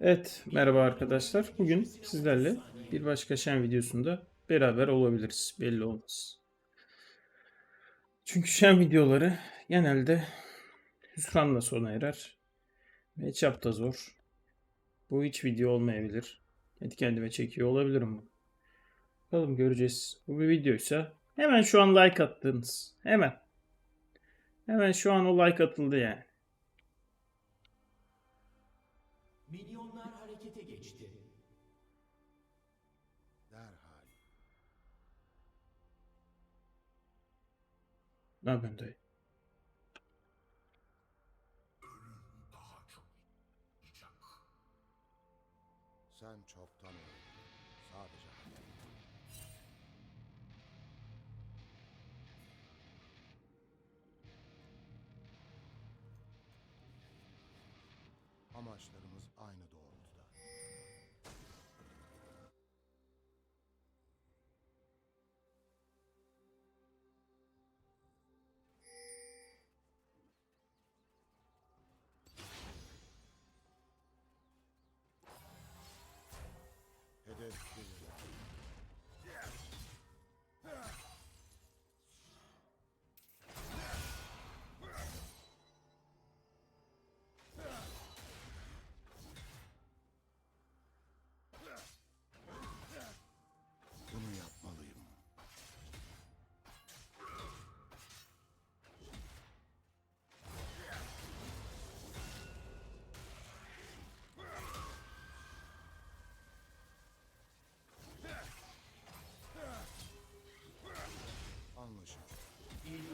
Evet, merhaba arkadaşlar. Bugün sizlerle bir başka Şen videosunda beraber olabiliriz. Belli olmaz. Çünkü Şen videoları genelde hüsranla sona erer. Matchup da zor. Bu hiç video olmayabilir. Kendi kendime çekiyor olabilirim. Bakalım göreceğiz. Bu bir videoysa hemen şu an like attınız. Hemen. Hemen şu an o like atıldı yani. Yapıyorsun dayı? Sen çoktan öldün. Sadece. Amaçlarımız aynı doğrultuda.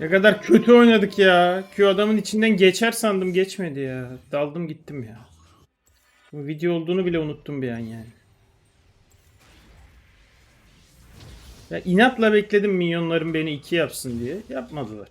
Ne kadar kötü oynadık ya. Q adamın içinden geçer sandım geçmedi ya. Daldım gittim ya. Bu video olduğunu bile unuttum bir an yani. Ya inatla bekledim minyonlarım beni iki yapsın diye. Yapmadılar.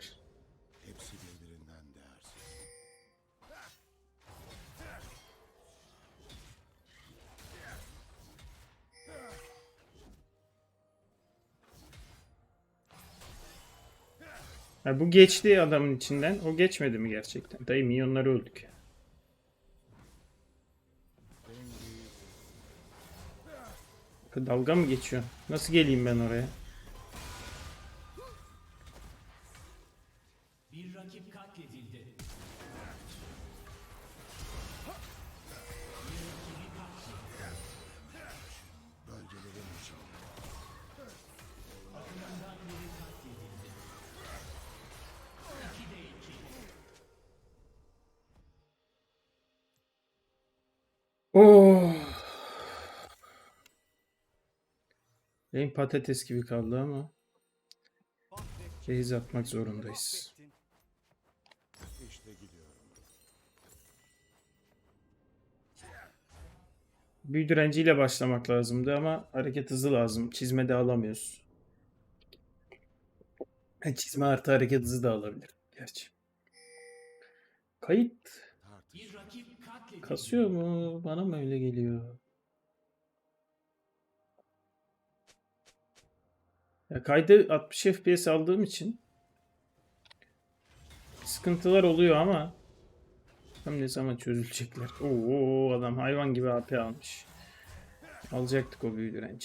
Ha, bu geçti adamın içinden. O geçmedi mi gerçekten? Dayı minyonları öldük ya. Dalga mı geçiyor? Nasıl geleyim ben oraya? Benim patates gibi kaldı ama cehiz atmak zorundayız. İşte gidiyorum. Büyü direnciyle başlamak lazımdı ama hareket hızı lazım. Çizme de alamıyoruz. Çizme artı hareket hızı da alabilir. Gerçi. Kayıt kasıyor mu? Bana mı öyle geliyor? Ya kaydı 60 FPS aldığım için sıkıntılar oluyor ama tam ne zaman çözülecekler. Oo adam hayvan gibi AP almış. Alacaktık o büyü.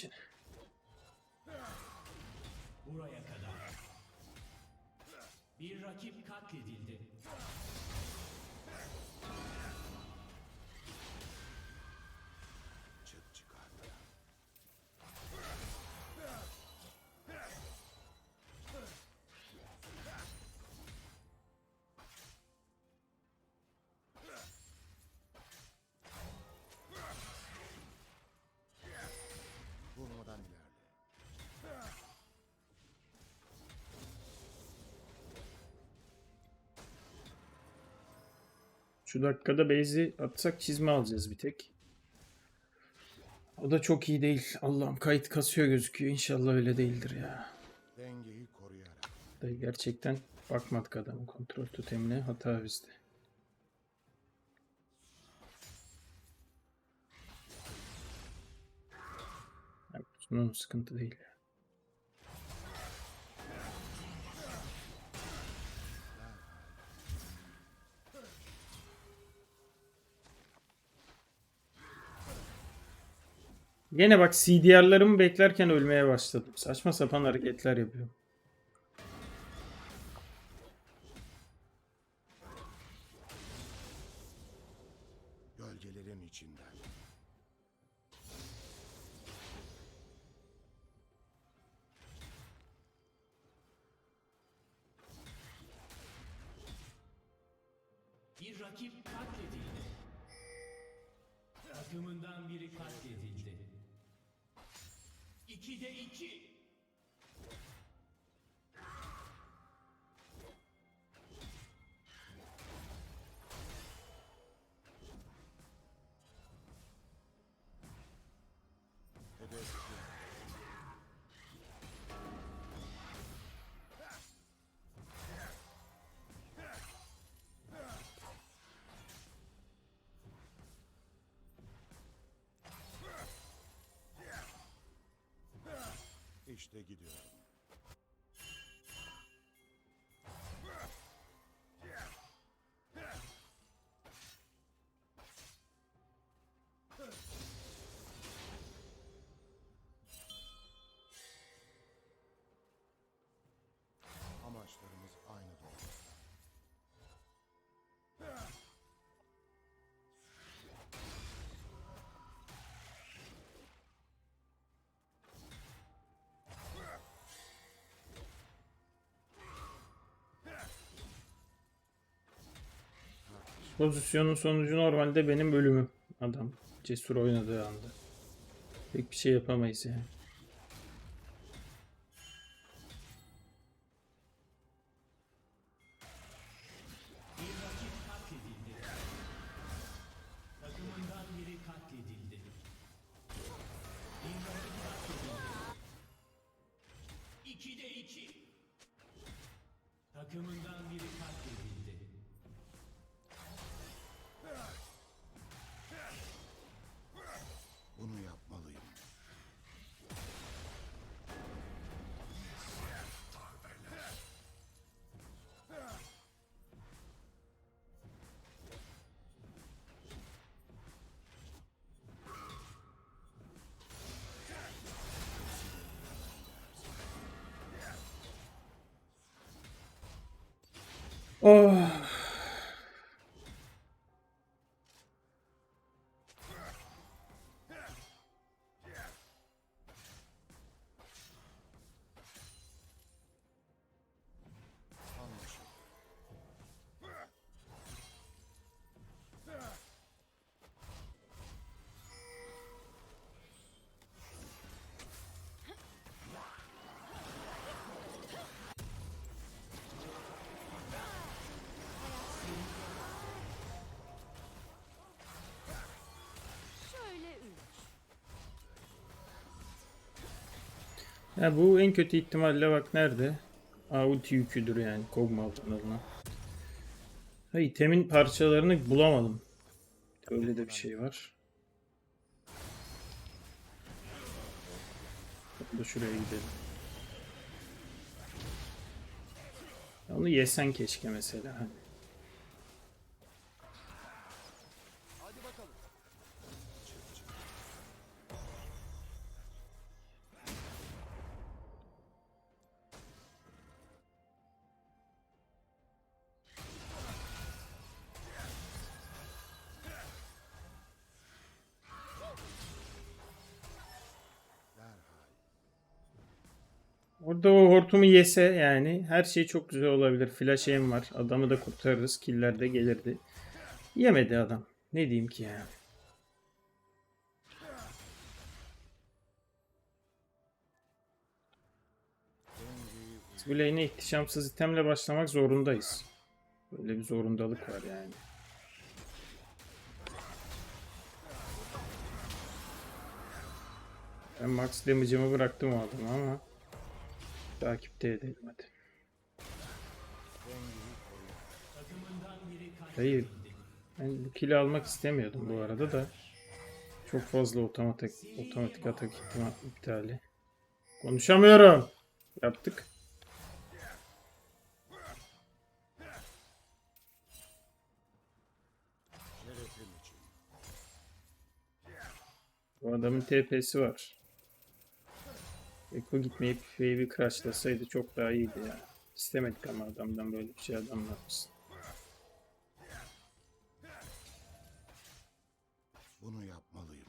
Şu dakikada base'i atsak çizme alacağız bir tek. O da çok iyi değil. Allah'ım kayıt kasıyor gözüküyor. İnşallah öyle değildir ya. Dengeyi koruyarak. Da gerçekten bakmadık adamın kontrol totemine. Hata bizde. Bunun sıkıntı değil. Gene bak CDR'larımı beklerken ölmeye başladım. Saçma sapan hareketler yapıyorum. Gölgelerin içinden. Bir rakip katledildi. Takımından biri katledildi. İkide iki. İşte gidiyorum. Pozisyonun sonucu normalde benim ölümüm. Adam cesur oynadığı anda. Pek bir şey yapamayız yani. Takımından biri katledildi. 어... Ya bu en kötü ihtimalle bak nerede? Aa, ulti yüküdür yani Kog'Maw alınan. Ha itemin parçalarını bulamadım. Öyle de bir şey var. Da şuraya gidelim. Onu yesen keşke mesela. Hani. Hortumu yese yani her şey çok güzel olabilir. Flash aim var. Adamı da kurtarırız. Killer de gelirdi. Yemedi adam. Ne diyeyim ki ya. Lane'e ihtişamsız itemle başlamak zorundayız. Böyle bir zorundalık var yani. Ben max damage'ımı bıraktım o adama ama takipte edelim hadi. Hayır. Ben bu kill'i almak istemiyordum bu arada da. Çok fazla otomatik otomatik atak ihtimal iptali. Konuşamıyorum. Yaptık. Bu adamın TP'si var. Eko gitmeyip wave'i crashlasaydı çok daha iyiydi ya. İstemedik ama adamdan böyle bir şey adam ne yapsın. Bunu yapmalıyım.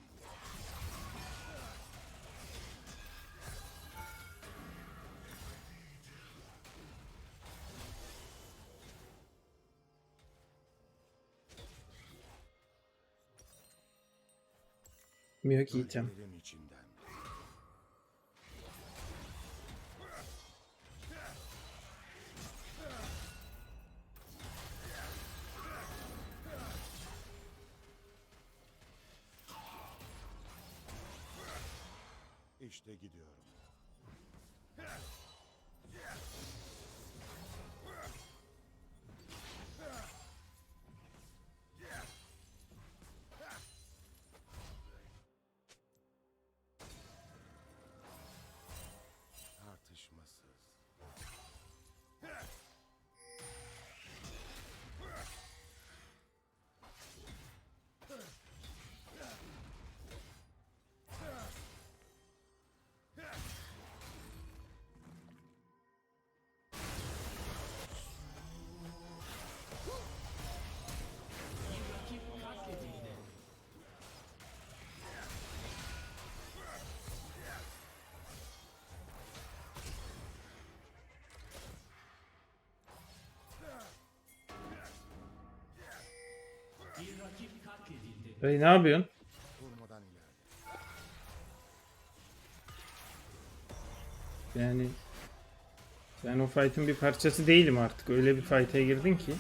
Miyok item. Dayı ne yapıyorsun? Yani ben o fight'ın bir parçası değilim artık. Öyle bir fight'e girdin ki.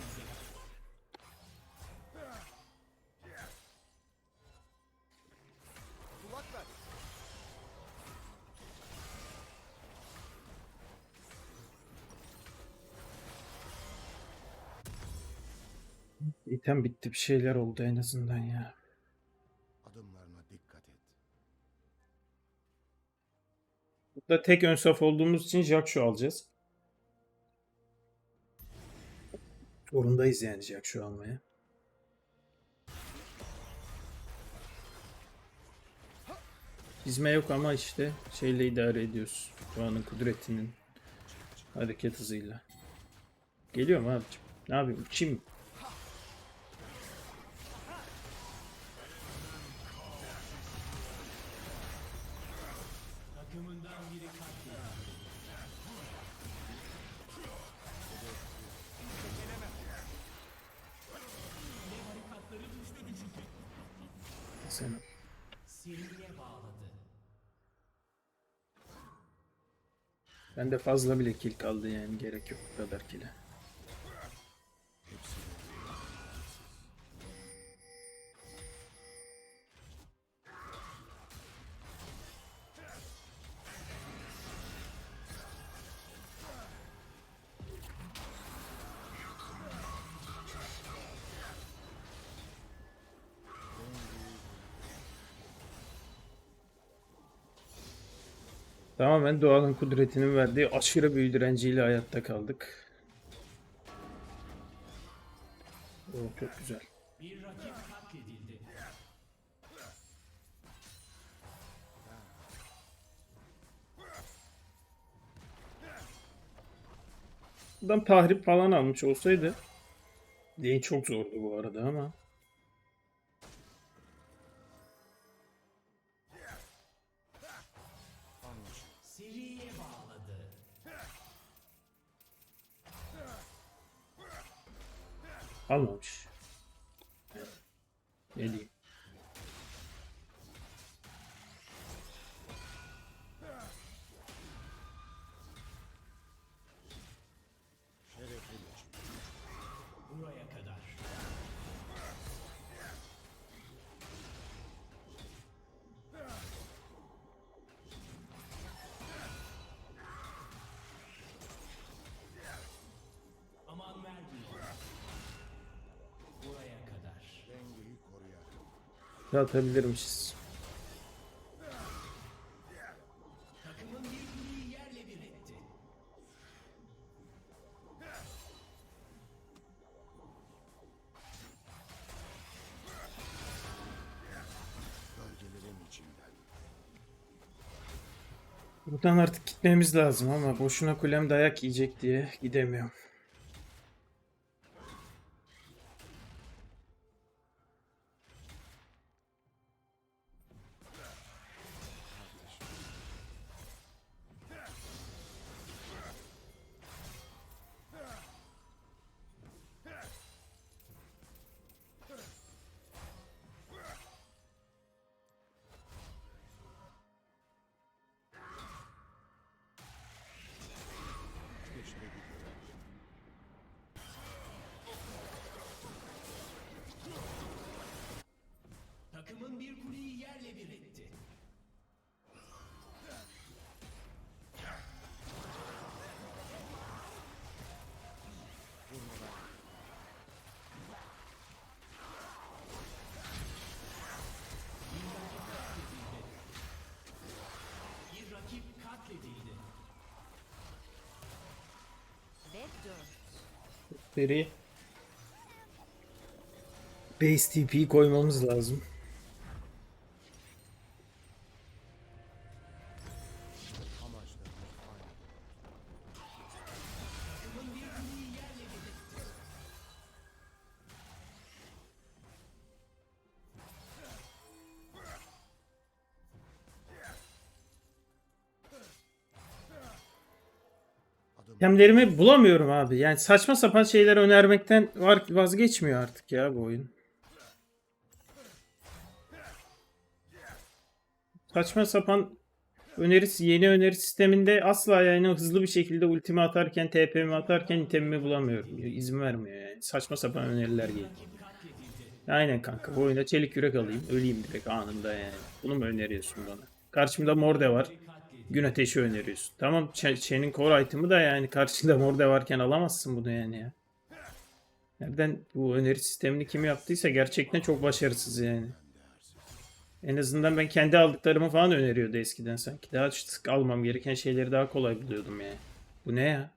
İtem bitti bir şeyler oldu en azından ya. Burada tek ön saf olduğumuz için Jax'u alacağız. Zorundayız yani Jax'u almaya. Hizme yok ama işte şeyle idare ediyoruz. Doğanın kudretinin hareket hızıyla. Geliyor mu abicim? Ne yapayım? Uçayım mı? Bende fazla bile kill kaldı yani gerek yok bu kadar kill'e. Tamamen doğanın kudretinin verdiği aşırı büyü direnciyle hayatta kaldık. Oo, çok güzel. Bir rakip katledildi. Buradan tahrip falan almış olsaydı Lane çok zordu bu arada ama almamış. Ne Ne atabilirmişiz? Buradan artık gitmemiz lazım ama boşuna kulem dayak yiyecek diye gidemiyorum. Takımın bir kuleyi yerle bir etti. Bir rakip katledildi. Ve dört. Beri Base TP'yi koymamız lazım. Adım Temlerimi bulamıyorum abi. Yani saçma sapan şeyler önermekten vazgeçmiyor artık ya bu oyun. Saçma sapan önerisi yeni öneri sisteminde asla yani hızlı bir şekilde ultimi atarken TP'mi atarken itemimi bulamıyorum. İzin vermiyor yani. Saçma sapan öneriler geliyor. Aynen kanka. Bu oyunda çelik yürek alayım. Öleyim direkt anında yani. Bunu mu öneriyorsun bana? Karşımda Morde var. Gün ateşi öneriyorsun. Tamam Shen'in core item'ı da yani karşında Morde varken alamazsın bunu yani ya. Nereden bu öneri sistemini kim yaptıysa gerçekten çok başarısız yani. En azından ben kendi aldıklarımı falan öneriyordu eskiden sanki. Daha sık almam gereken şeyleri daha kolay buluyordum yani. Bu ne ya?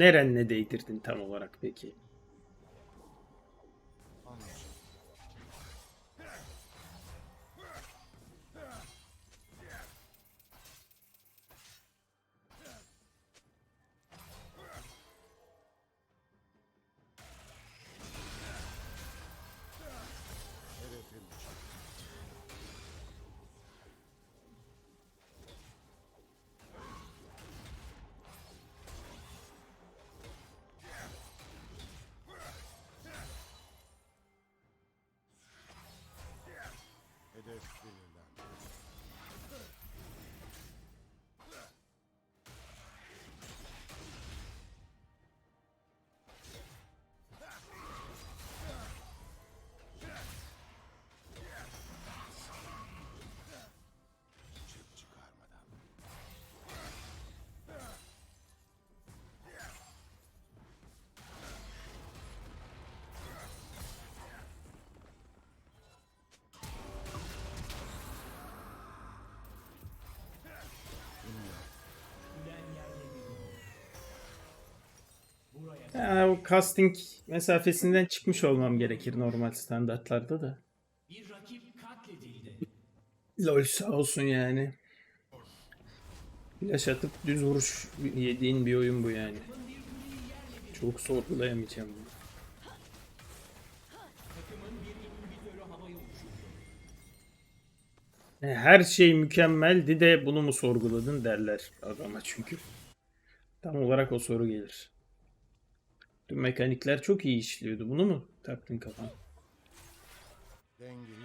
Nerenle değdirdin tam olarak peki? Ya, o casting mesafesinden çıkmış olmam gerekir normal standartlarda da. Bir rakip katledildi. LoL sağ olsun yani. Flash düz vuruş yediğin bir oyun bu yani. Çok sorgulayamayacağım bunu. E, Her şey mükemmeldi de bunu mu sorguladın derler adama çünkü. Tam olarak o soru gelir. Tüm mekanikler çok iyi işliyordu. Bunu mu taktın kafana? Dengeyi.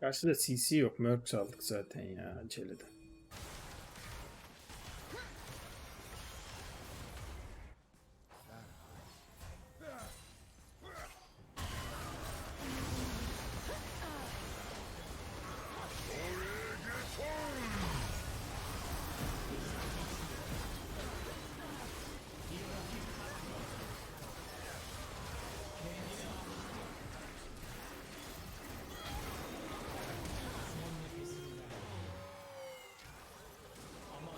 Karşıda CC yok. Merc aldık zaten ya aceleden.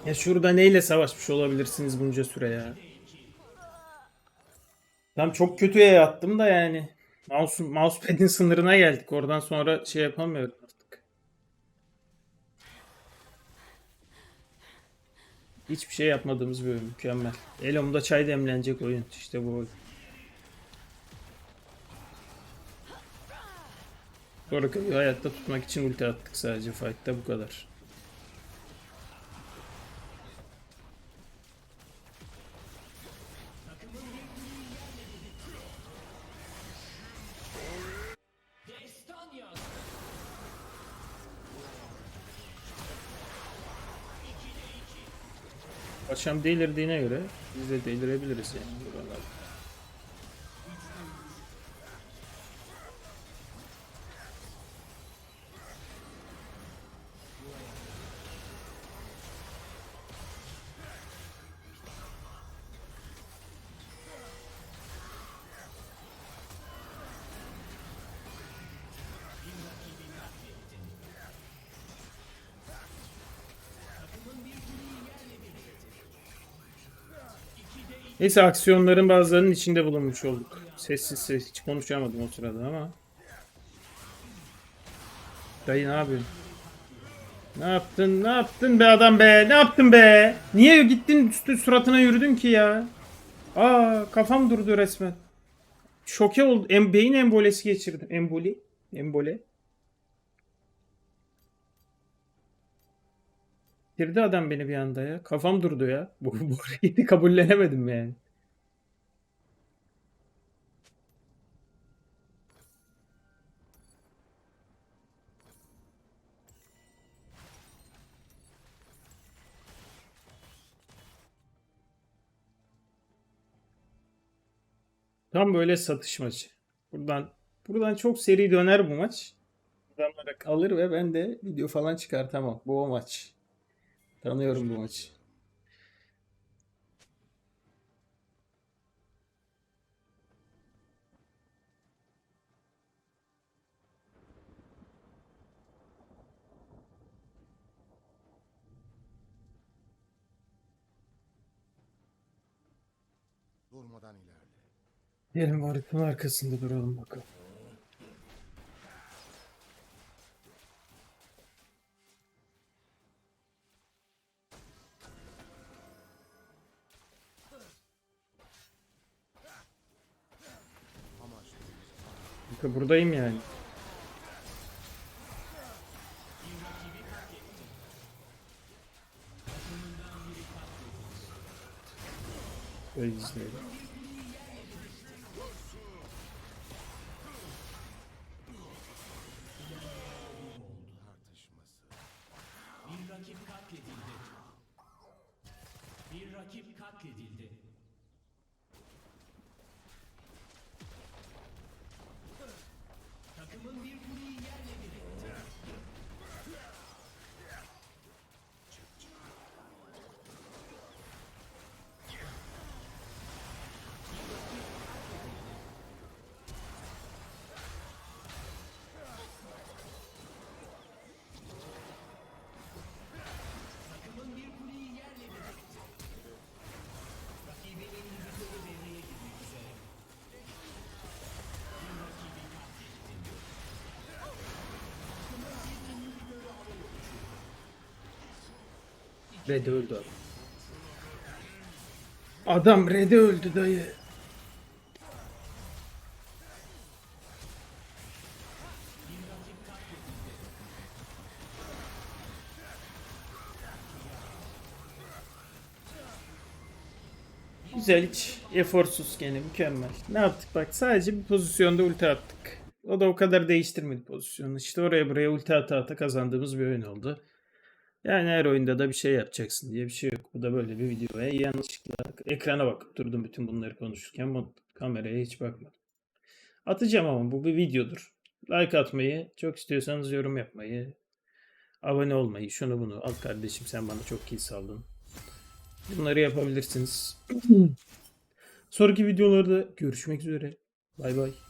Ya şurada neyle savaşmış olabilirsiniz bunca süre ya? Tam çok kötüye yattım da yani. Mouse, mousepad'in sınırına geldik. Oradan sonra şey yapamıyorum artık. Hiçbir şey yapmadığımız bir oyun. Mükemmel. Elom'da çay demlenecek oyun. İşte bu oyun. Oracle'ı hayatta tutmak için ulti attık sadece fight'ta bu kadar. Paşam delirdiğine göre biz de delirebiliriz yani Neyse aksiyonların bazılarının içinde bulunmuş olduk. Sessiz ses hiç konuşamadım o sırada ama. Dayı ne yapıyorsun? Ne yaptın? Ne yaptın be adam be? Ne yaptın be? Niye gittin üstü suratına yürüdün ki ya? Aa kafam durdu resmen. Şoke oldu. Em, beyin embolesi geçirdim. Emboli. Embole. Bitirdi adam beni bir anda ya. Kafam durdu ya. Bu, bu hareketi kabullenemedim yani. Tam böyle satış maçı. Buradan buradan çok seri döner bu maç. Adamlara kalır ve ben de video falan çıkartamam. Bu o maç. Tanıyorum bu maçı. Durmadan ilerle. Gelin haritanın arkasında duralım bakalım. Bakın buradayım yani. Böyle izleyelim. Red'e öldü adam. Adam Red'e öldü dayı. Güzel hiç eforsuz gene mükemmel. Ne yaptık bak sadece bir pozisyonda ulti attık. O da o kadar değiştirmedi pozisyonu. İşte oraya buraya ulti ata ata kazandığımız bir oyun oldu. Yani her oyunda da bir şey yapacaksın diye bir şey yok. Bu da böyle bir videoya yanlışlıkla ekrana bakıp durdum bütün bunları konuşurken bu kameraya hiç bakmadım. Atacağım ama bu bir videodur. Like atmayı, çok istiyorsanız yorum yapmayı, abone olmayı, şunu bunu al kardeşim sen bana çok iyi saldın. Bunları yapabilirsiniz. Sonraki videolarda görüşmek üzere. Bay bay.